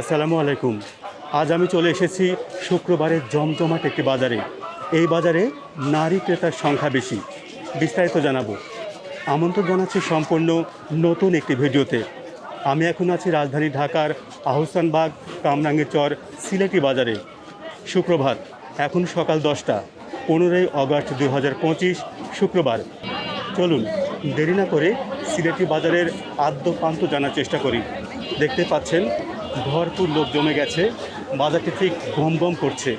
আসসালামু আলাইকুম। আজ আমি চলে এসেছি শুক্রবারের জমজমাট একটি বাজারে। এই বাজারে নারী ক্রেতার সংখ্যা বেশি। বিস্তারিত জানাব। আমন্ত্রণ জানাচ্ছি সম্পূর্ণ নতুন একটি ভিডিওতে। আমি এখন আছি রাজধানী ঢাকার আহসানবাগ, কামরাঙ্গের চর, সিলেটি বাজারে। শুক্রবার, এখন সকাল দশটা, পনেরোই আগস্ট দু হাজার পঁচিশ, শুক্রবার। চলুন, দেরি না করে সিলেটি বাজারের আদ্য প্রান্ত জানার চেষ্টা করি। দেখতে পাচ্ছেন ভরপুর লোক জমে গেছে। বাজারটি ঠিক গম গম করছে।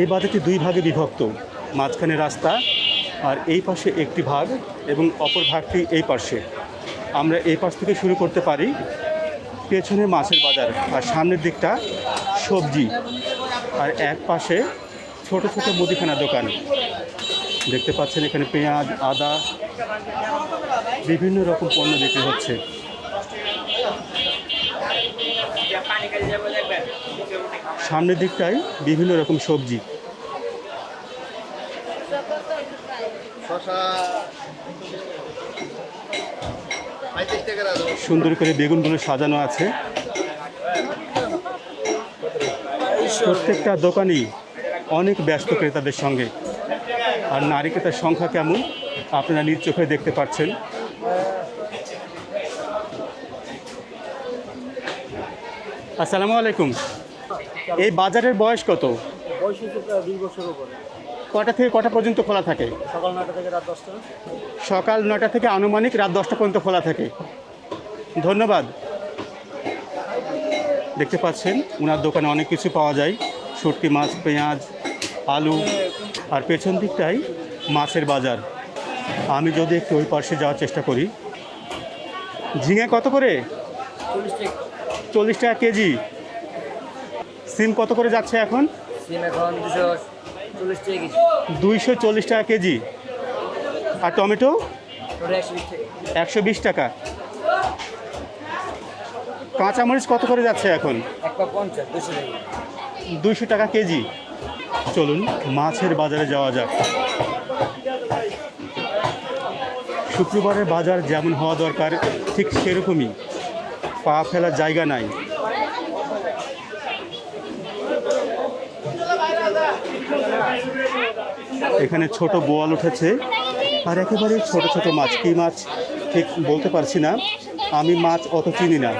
এই বাজারটি দুই ভাগে বিভক্ত। মাঝখানে রাস্তা আর এই পাশে একটি ভাগ এবং অপর ভাগটি এই পাশে। আমরা এই পাশ থেকে শুরু করতে পারি। পেছনে মাছের বাজার আর সামনের দিকটা সবজি। আর এক পাশে ছোট ছোট মুদিখানা দোকান। দেখতে পাচ্ছেন এখানে পেঁয়াজ, আদা, বিভিন্ন রকম পণ্য বিক্রি হচ্ছে। সামনের দিকটায় বিভিন্ন রকম সবজি। সুন্দর করে বেগুনগুলো সাজানো আছে। প্রত্যেকটা দোকানই অনেক ব্যস্ত ক্রেতাদের সঙ্গে। আর নারী ক্রেতার সংখ্যা কেমন, আপনারা নিজ চোখে দেখতে পাচ্ছেন। আসসালামু আলাইকুম। এই বাজারের বয়স কত? কটা থেকে কটা পর্যন্ত খোলা থাকে? সকাল নটা থেকে রাত দশটা। সকাল নটা থেকে আনুমানিক রাত দশটা পর্যন্ত খোলা থাকে। ধন্যবাদ। দেখতে পাচ্ছেন ওনার দোকানে অনেক কিছু পাওয়া যায়। শুটকি মাছ পেঁয়াজ আলু। আর পেছন দিকটাই মাছের বাজার। আমি যদি একটু ওই পাশে যাওয়ার চেষ্টা করি। ঝিঙে কত করে? চল্লিশ টাকা কেজি। সিম কত করে যাচ্ছে এখন? সিম দুইশো চল্লিশ টাকা কেজি। আর টমেটো? একশো বিশ টাকা। কাঁচামরিচ কত করে যাচ্ছে এখন? দুইশো টাকা কেজি। চলুন মাছের বাজারে যাওয়া যাক। শুক্রবারের বাজার যেমন হওয়া দরকার ঠিক সেরকমই। পা ফেলার জায়গা নাই। এখানে ছোট বোয়াল উঠেছে আর একেবারে ছোট ছোট মাছ। কী মাছ? ঠিক বলতে পারছি না। আমি মাছ অত চিনি না।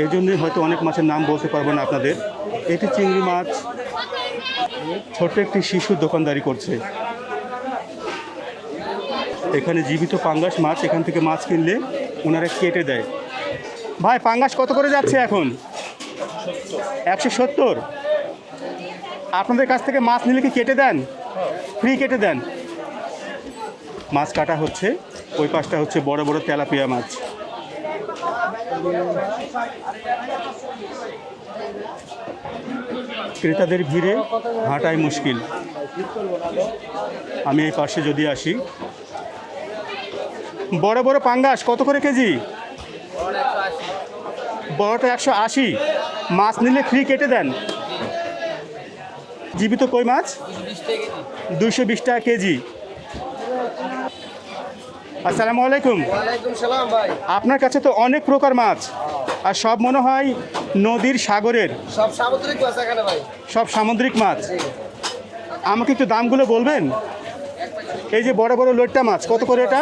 এই জন্যই হয়তো অনেক মাছের নাম বলতে পারব না আপনাদের। এটি চিংড়ি মাছ। ছোট্ট একটি শিশু দোকানদারি করছে। এখানে জীবিত পাঙ্গাস মাছ এখান থেকে মাছ কিনলে ওনারা কেটে দেয়। ভাই, পাঙ্গাস কত করে যাচ্ছে এখন? একশো সত্তর। আপনাদের কাছ থেকে মাছ নিলে কি কেটে দেন? ফ্রি কেটে দেন। মাছ কাটা হচ্ছে, ওই পাশটা হচ্ছে বড় বড় তেলাপিয়া মাছ। ক্রেতাদের ভিড়ে হাঁটাই মুশকিল। আমি এই পাশে যদি আসি। বড় বড় পাঙ্গাস, কত করে কেজি? বড়টা একশো আশি। মাছ নিলে ফ্রি কেটে দেন। জীবিত কই মাছ? দুইশো বিশ টাকা কেজি। আসসালামু আলাইকুম। আপনার কাছে তো অনেক প্রকার মাছ। আর সব মনে হয় নদীর সাগরের। সব সামুদ্রিক মাছ সব সামুদ্রিক মাছ। আমাকে একটু দামগুলো বলবেন? এই যে বড় বড় লোটটা মাছ কত করে এটা?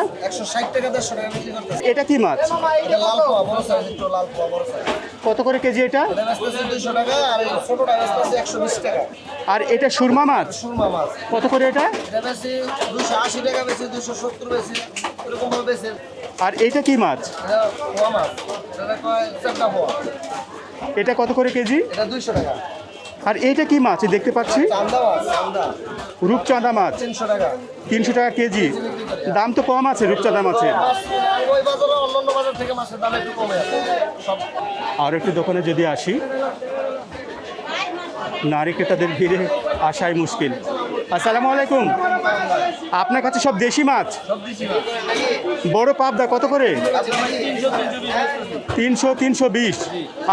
এটা কি মাছ? কত? করে কেজি এটা? আর এটা সুরমা মাছ? কত করে এটা? আর এটা কি মাছ? এটা কত করে কেজি? এটা দুইশো টাকা। আর এইটা কি মাছ? দেখতে পাচ্ছি? রূপচাঁদা মাছ। তিনশো টাকা। কেজি। দাম তো কম আছে রূপচাঁদা মাছের। আর একটু দোকানে যদি আসি নারী ক্রেতাদের ভিড়ে আসাই মুশকিল। আসসালামু আলাইকুম। আপনার কাছে সব দেশি মাছ? বড় পাবদা কত করে? তিনশো তিনশো বিশ।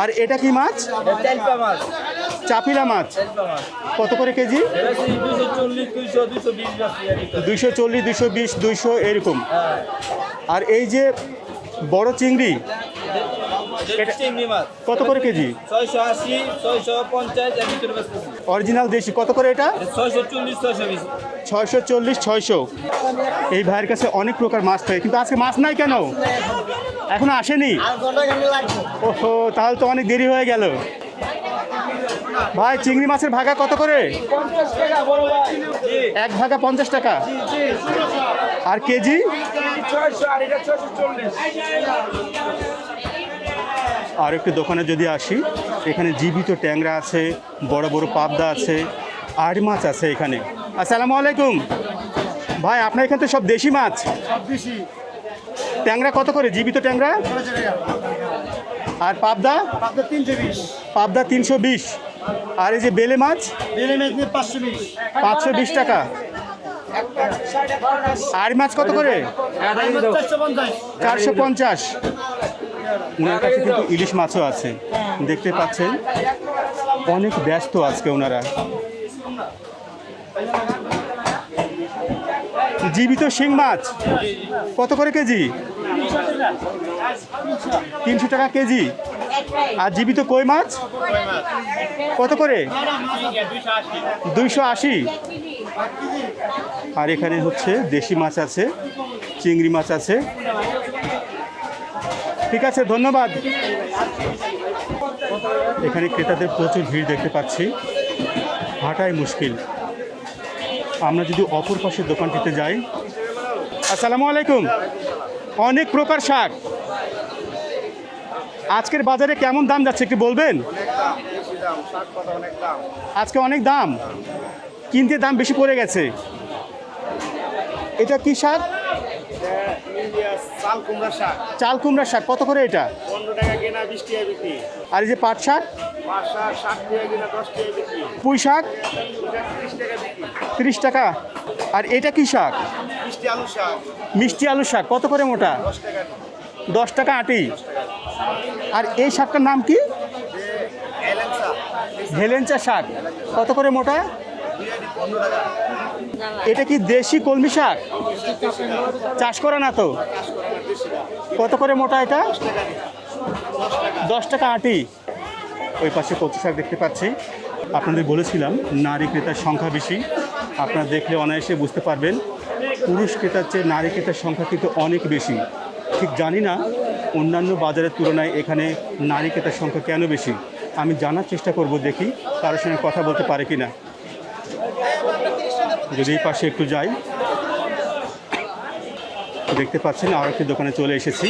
আর এটা কি মাছ। চাপিলা মাছ? কত করে কেজি? দুশো চল্লিশ দুইশো দুশো বিশ দুইশো চল্লিশ দুইশো বিশ দুইশো এরকম। আর এই যে বড় চিংড়ি কত করে কেজি? অরিজিনাল দেশি কত করে এটা? ছয়শো চল্লিশ ছয়শো এই ভাইয়ের কাছে অনেক প্রকার মাছ থাকে কিন্তু আজকে মাছ নাই কেন? এখনও আসেনি? ওহো তাহলে তো অনেক দেরি হয়ে গেল। ভাই চিংড়ি মাছের ভাগা কত করে? এক ভাগা পঞ্চাশ টাকা। আর কেজি? আর একটু দোকানে যদি আসি এখানে জীবিত ট্যাংরা আছে বড় বড় পাবদা আছে আর মাছ আছে এখানে। আসসালামু আলাইকুম। ভাই আপনার এখানে তো সব দেশি মাছ। ট্যাংরা কত করে? জীবিত ট্যাংরা? আর পাবদা? আপনার তিনশো বিশ। পাবদা তিনশো বিশ। আর এই যে বেলে মাছ? বেলে মেজ নিয়ে পাঁচশো বিশ। পাঁচশো বিশ টাকা। আর মাছ কত করে? চারশো পঞ্চাশ। ওনার কাছে কিন্তু ইলিশ মাছও আছে। দেখতে পাচ্ছেন। অনেক ব্যস্ত আজকে ওনারা। জীবিত শিং মাছ। কত করে কেজি? তিনশো টাকা কেজি। আর জীবিত কই মাছ? কত করে? দুইশো আশি। আর এখানে হচ্ছে দেশি মাছ আছে, চিংড়ি মাছ আছে। ঠিক আছে, ধন্যবাদ। এখানে ক্রেতাদের প্রচুর ভিড় দেখতে পাচ্ছি। হাঁটাই মুশকিল। আমরা যদি অপর পাশের দোকানটিতে যাই। আসসালামু আলাইকুম। অনেক প্রকার শাক। আজকের বাজারে কেমন দাম যাচ্ছে একটু বলবেন? আজকে অনেক দাম। কিনতে দাম বেশি পড়ে গেছে। এটা কি শাক? চাল কুমড়া শাক। চাল কুমড়ার শাক কত করে এটা? আর এই যে পাট শাক? পুঁই শাক? ত্রিশ টাকা। আর এটা কি শাক? মিষ্টি আলু শাক। মিষ্টি আলু শাক। কত করে মোটা? দশ টাকা আটি। আর এই শাকটার নাম কি? হেলেঞ্চা। শাক। কত করে মোটা? এটা কি দেশি কলমি শাক? চাষ করা না তো? কত করে মোটা এটা? দশ টাকা আটি। ওই পাশে কচু শাক দেখতে পাচ্ছি। আপনাদের বলেছিলাম নারী ক্রেতার সংখ্যা বেশি। আপনারা দেখলে অনায়াসে বুঝতে পারবেন পুরুষ ক্রেতার চেয়ে নারী ক্রেতার সংখ্যা কিন্তু অনেক বেশি। ঠিক জানি না অন্যান্য বাজারের তুলনায় এখানে নারী ক্রেতার সংখ্যা কেন বেশি? আমি জানার চেষ্টা করব দেখি কারোর সঙ্গে কথা বলতে পারে কি না যদি পাশে একটু যাই। দেখতে পাচ্ছেন আর একটি দোকানে চলে এসেছি।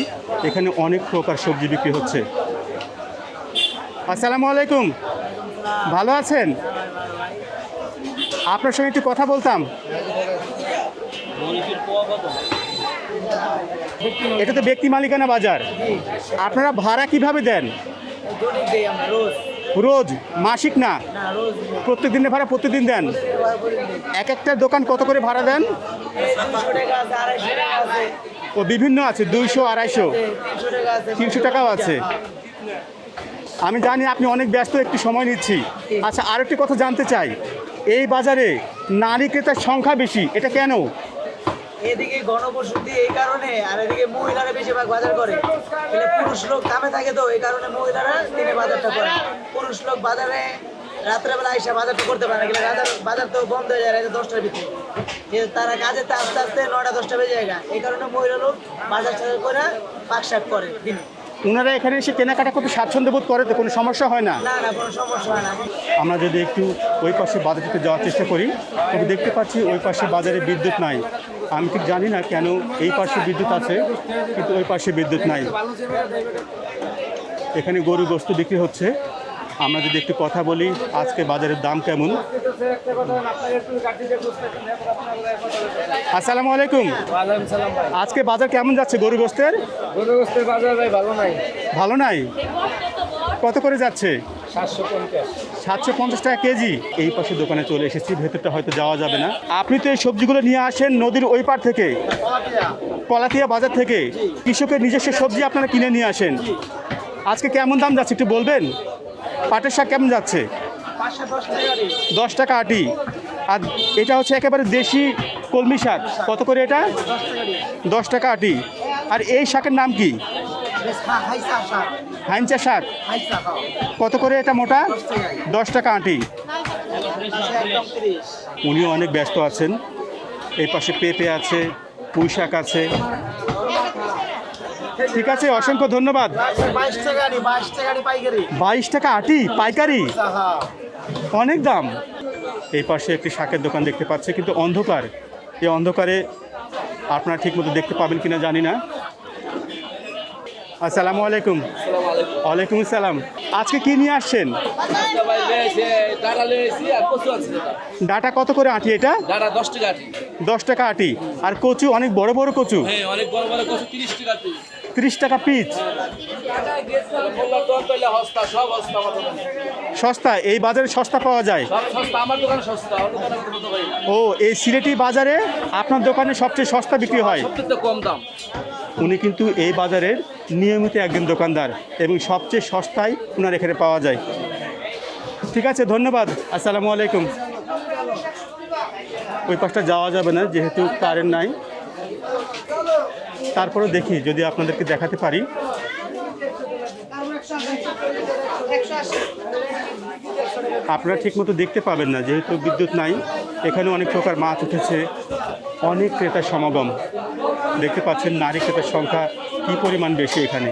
এখানে অনেক প্রকার সবজি বিক্রি হচ্ছে। আসসালামু আলাইকুম। ভালো আছেন? আপনার সঙ্গে একটু কথা বলতাম। এটা তো ব্যক্তি মালিকানা বাজার। আপনারা ভাড়া কীভাবে দেন? রোজ। মাসিক না? প্রত্যেক দিনের ভাড়া প্রতিদিন দেন? এক একটা দোকান কত করে ভাড়া দেন? ও, বিভিন্ন আছে, দুইশো, আড়াইশো। তিনশো টাকাও আছে। আমি জানি আপনি অনেক ব্যস্ত, একটু সময় নিচ্ছি। আচ্ছা আর একটি কথা জানতে চাই। এই বাজারে নারী ক্রেতার সংখ্যা বেশি, এটা কেন? এদিকে গণবসতি এই কারণে, আর এদিকে মহিলারা বেশিরভাগ বাজার করে। এখানে পুরুষ লোক কামে থাকে তো, এই কারণে মহিলারা দিনে বাজারটা করে। পুরুষ লোক বাজারে রাত্রেবেলা আইসা বাজারটা করতে পারে না, কিন্তু বাজার বাজার তো বন্ধ হয়ে যায় দশটার ভিতরে। কিন্তু তারা কাজে আস্তে আস্তে নয়টা, দশটা বেজে যায় এই কারণে মহিলা লোক বাজার করে পাকশাক করে দিনে। ওনারা এখানে এসে কেনাকাটা করতে স্বাচ্ছন্দ্য বোধ করে তো কোনো সমস্যা হয় না? আমরা যদি একটু ওই পাশে বাজারটিতে যাওয়ার চেষ্টা করি তবে দেখতে পাচ্ছি ওই পাশে বাজারে বিদ্যুৎ নাই। আমি ঠিক জানি না কেন এই পাশে বিদ্যুৎ আছে কিন্তু ওই পাশে বিদ্যুৎ নাই। এখানে গরু বস্তু বিক্রি হচ্ছে। আমরা যদি একটু কথা বলি আজকে বাজারের দাম কেমন? আসসালামু আলাইকুম। আজকে বাজার কেমন যাচ্ছে গরু গোস্তের? গরু গোস্তের বাজার ভাই ভালো নাই। ভালো নাই? কত করে যাচ্ছে? সাতশো পঞ্চাশ। টাকা কেজি। এই পাশে দোকানে চলে এসেছি ভেতরটা হয়তো যাওয়া যাবে না। আপনি তো এই সবজিগুলো নিয়ে আসেন নদীর ওই পার থেকে কলাতিয়া বাজার থেকে। কৃষকের নিজস্ব সবজি আপনারা কিনে নিয়ে আসেন। আজকে কেমন দাম যাচ্ছে একটু বলবেন? পাটের শাক কেমন যাচ্ছে? দশ টাকা আটি। আর এটা হচ্ছে একেবারে দেশি কলমি শাক। কত করে এটা? দশ টাকা আটি। আর এই শাকের নাম কি? হাইঞ্চা শাক। কত করে এটা মোটা? দশ টাকা আটি। উনিও অনেক ব্যস্ত আছেন। এই পাশে পেঁপে আছে, পুঁই শাক আছে। ঠিক আছে অসংখ্য ধন্যবাদ। বাইশ টাকা আটি পাইকারি? হ্যাঁ। অনেক দাম। এই পাশে একটি শাকের দোকান দেখতে পাচ্ছে কিন্তু অন্ধকার। এই অন্ধকারে আপনারা ঠিকমতো দেখতে পাবেন কিনা জানি না। আসসালামু আলাইকুম। ওয়ালাইকুম আসসালাম। আজকে কি নিয়ে আসছেন? ডাটা লেছি আর কচু আছে যেটা। ডাটা কত করে আটি এটা? দশ টাকা আটি। দশ টাকা আটি। আর কচু অনেক বড় বড় কচু। হ্যাঁ অনেক বড় বড় কচু তিরিশ টাকা ত্রিশ টাকা পেলে সস্তা, এই বাজারে সস্তা পাওয়া যায়। ও, এই সিলেটি বাজারে আপনার দোকানে সবচেয়ে সস্তা বিক্রি হয়। কম দাম উনি কিন্তু এই বাজারের নিয়মিত একজন দোকানদার এবং সবচেয়ে সস্তায় ওনার এখানে পাওয়া যায়। ঠিক আছে, ধন্যবাদ। আসসালামু আলাইকুম। ওই পাশটা যাওয়া যাবে না, যেহেতু কারেন্ট নাই। তারপরেও দেখি, যদি আপনাদেরকে দেখাতে পারি। আপনারা ঠিকমতো দেখতে পাবেন না, যেহেতু বিদ্যুৎ নাই। এখানে অনেক প্রকার মাছ উঠেছে, অনেক ক্রেতার সমাগম। দেখতে পাচ্ছেন নারী ক্রেতার সংখ্যা কি পরিমাণ বেশি এখানে।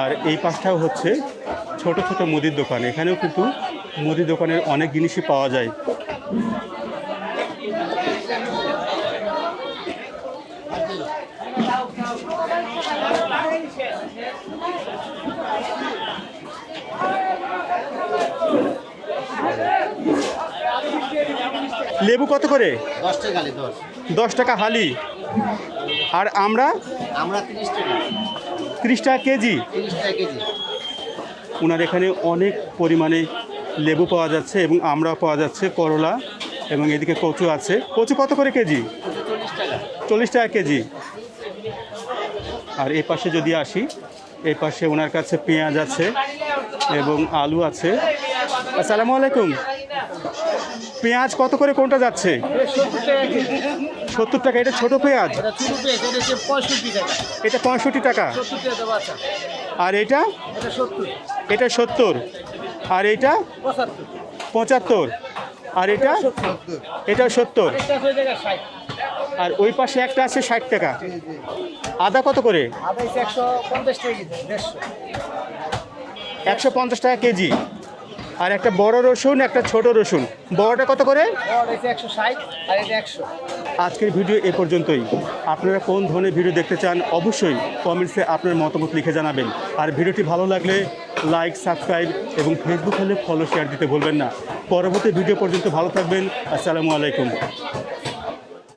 আর এই পাশটাও হচ্ছে ছোট ছোট মুদির দোকান। এখানেও কিন্তু মুদি দোকানের অনেক জিনিসই পাওয়া যায়। লেবু কত করে? দশ টাকা হালি আর আমরা? আমরা তিরিশ টাকা। ত্রিশ টাকা কেজি। তিরিশ টাকা কেজি। ওনার এখানে অনেক পরিমাণে লেবু পাওয়া যাচ্ছে এবং আমরাও পাওয়া যাচ্ছে করলা এবং এদিকে কচু আছে। কচু কত করে কেজি? চল্লিশ টাকা কেজি। আর এই পাশে যদি আসি এই পাশে ওনার কাছে পেঁয়াজ আছে এবং আলু আছে। আসসালামু আলাইকুম। পেঁয়াজ কত করে কোনটা যাচ্ছে? সত্তর টাকা এটা ছোট পেঁয়াজ? এটা পঁয়ষট্টি টাকা। আচ্ছা। আর এটা? এটা এটা সত্তর। আর এটা পঁচাত্তর। আর এটা? এটা সত্তর। আর ওই পাশে একটা আছে ষাট টাকা। আদা কত করে? একশো পঞ্চাশ টাকা কেজি। আর একটা বড় রসুন একটা ছোট রসুন। বড়টা কত করে? আজকের ভিডিও এ পর্যন্তই। আপনারা কোন ধরনের ভিডিও দেখতে চান অবশ্যই কমেন্টসে আপনার মতামত লিখে জানাবেন। আর ভিডিওটি ভালো লাগলে লাইক সাবস্ক্রাইব এবং ফেসবুক হলে ফলো শেয়ার দিতে ভুলবেন না। পরবর্তী ভিডিও পর্যন্ত ভালো থাকবেন। আসসালামু আলাইকুম।